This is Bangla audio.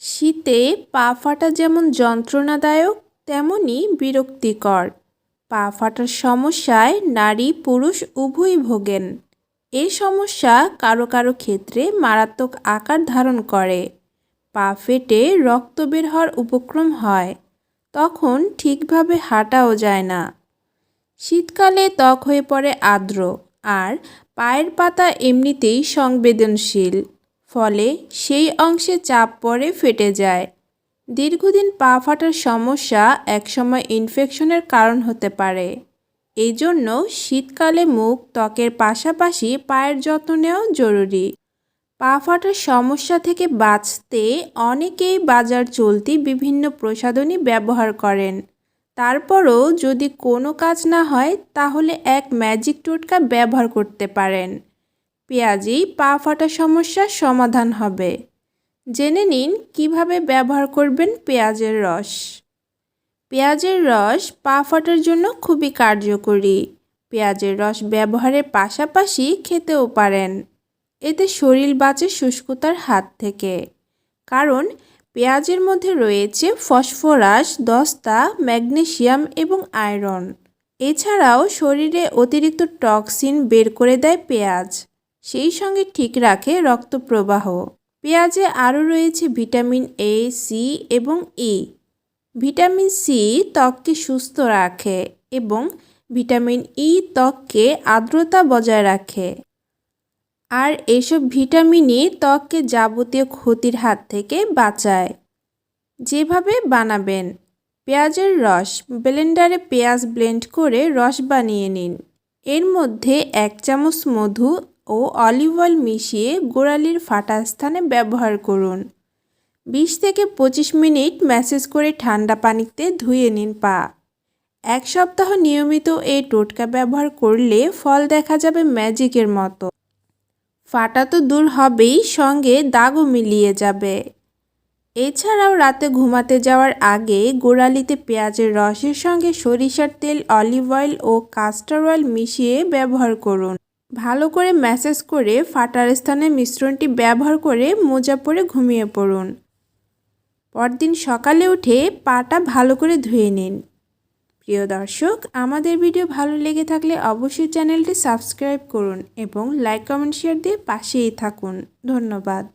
শীতে পা ফাটা যেমন যন্ত্রণাদায়ক তেমনই বিরক্তিকর। পা ফাটার সমস্যায় নারী, পুরুষ উভয়ই ভোগেন। এই সমস্যা কারও কারও ক্ষেত্রে মারাত্মক আকার ধারণ করে। পা ফেটে রক্ত বের হওয়ার উপক্রম হয়, তখন ঠিকভাবে হাঁটাও যায় না। শীতকালে ত্বক হয়ে পড়ে আর্দ্র, আর পায়ের পাতা এমনিতেই সংবেদনশীল। ফলে সেই অংশে চাপ পড়ে ফেটে যায়। দীর্ঘদিন পা ফাটার সমস্যা একসময় ইনফেকশনের কারণ হতে পারে। এই জন্য শীতকালে মুখ ত্বকের পাশাপাশি পায়ের যত্ন নেওয়া জরুরি। পা ফাটার সমস্যা থেকে বাঁচতে অনেকেই বাজার চলতি বিভিন্ন প্রসাধনী ব্যবহার করেন। তারপরও যদি কোনো কাজ না হয়, তাহলে এক ম্যাজিক টোটকা ব্যবহার করতে পারেন। পেঁয়াজই পা ফাটা সমস্যার সমাধান হবে। জেনে নিন কীভাবে ব্যবহার করবেন পেঁয়াজের রস। পেঁয়াজের রস পা ফাটার জন্য খুবই কার্যকরী। পেঁয়াজের রস ব্যবহারের পাশাপাশি খেতেও পারেন। এতে শরীর বাঁচে শুষ্কতার হাত থেকে। কারণ পেঁয়াজের মধ্যে রয়েছে ফসফরাস, দস্তা ম্যাগনেশিয়াম এবং আয়রন। এছাড়াও শরীরে অতিরিক্ত টক্সিন বের করে দেয় পেঁয়াজ। সেই সঙ্গে ঠিক রাখে রক্ত প্রবাহ পেঁয়াজে আরও রয়েছে ভিটামিন এ সি এবং ই ভিটামিন সি ত্বককে সুস্থ রাখে এবং ভিটামিন ই ত্বককে আর্দ্রতা বজায় রাখে। আর এসব ভিটামিনই ত্বককে যাবতীয় ক্ষতির হাত থেকে বাঁচায়। যেভাবে বানাবেন, পেঁয়াজের রস ব্লেন্ডারে পেঁয়াজ ব্লেন্ড করে রস বানিয়ে নিন। এর মধ্যে এক চামচ মধু ও অলিভ অয়েল মিশিয়ে গোড়ালির ফাটা স্থানে ব্যবহার করুন। বিশ থেকে পঁচিশ মিনিট ম্যাসেজ করে ঠান্ডা পানিতে ধুয়ে নিন পা। এক সপ্তাহ নিয়মিত এই টোটকা ব্যবহার করলে ফল দেখা যাবে ম্যাজিকের মতো। ফাটা তো দূর হবেই, সঙ্গে দাগও মিলিয়ে যাবে। এছাড়াও রাতে ঘুমাতে যাওয়ার আগে গোড়ালিতে পেঁয়াজের রসের সঙ্গে সরিষার তেল, অলিভ অয়েল ও কাস্টার অয়েল মিশিয়ে ব্যবহার করুন। ভালো করে ম্যাসেজ করে ফাটার স্থানে মিশ্রণটি ব্যবহার করে মোজা পরে ঘুমিয়ে পড়ুন। পরদিন সকালে উঠে পাটা ভালো করে ধুয়ে নিন। প্রিয় দর্শক, আমাদের ভিডিও ভালো লেগে থাকলে অবশ্যই চ্যানেলটি সাবস্ক্রাইব করুন এবং লাইক, কমেন্ট, শেয়ার দিয়ে পাশেই থাকুন। ধন্যবাদ।